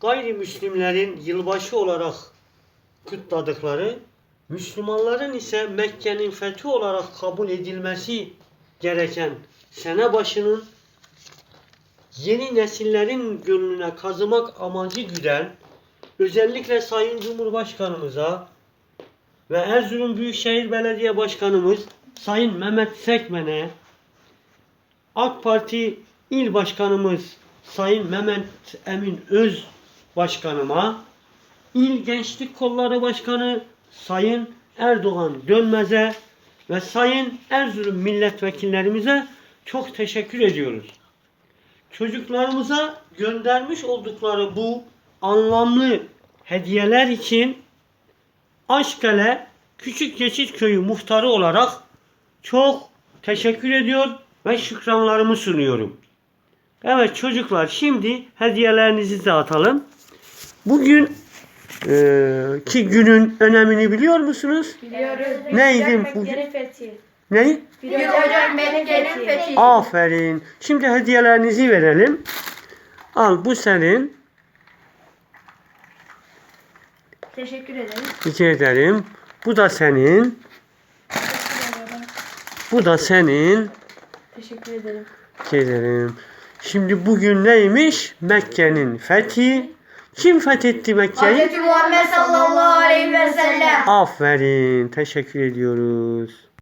gayrimüslimlerin yılbaşı olarak kutladıkları, Müslümanların ise Mekke'nin fethi olarak kabul edilmesi gereken sene başının yeni nesillerin gönlüne kazımak amacı güden özellikle Sayın Cumhurbaşkanımıza ve Erzurum Büyükşehir Belediye Başkanımız Sayın Mehmet Sekmen'e AK Parti İl Başkanımız Sayın Mehmet Emin Öz Başkanıma, İl Gençlik Kolları Başkanı Sayın Erdoğan Dönmez'e ve Sayın Erzurum milletvekillerimize çok teşekkür ediyoruz. Çocuklarımıza göndermiş oldukları bu anlamlı hediyeler için Aşkale Küçük Geçit Köyü muhtarı olarak çok teşekkür ediyor ve şükranlarımı sunuyorum. Evet çocuklar şimdi hediyelerinizi dağıtalım. Bugün eee, ki günün önemini biliyor musunuz? Biliyoruz. Neydi bu? Mekke'nin fethi. Ne? Bir hocam Mekke'nin fethi. Aferin. Şimdi hediyelerinizi verelim. Al bu senin. Teşekkür ederim. Rica ederim. Bu da senin. Bu da senin. Teşekkür ederim. Rica ederim. Şimdi bugün neymiş? Mekke'nin fethi. Kim fethetti Mekke'yi? Muhammed sallallahu aleyhi ve sellem. Aferin. Teşekkür ediyoruz.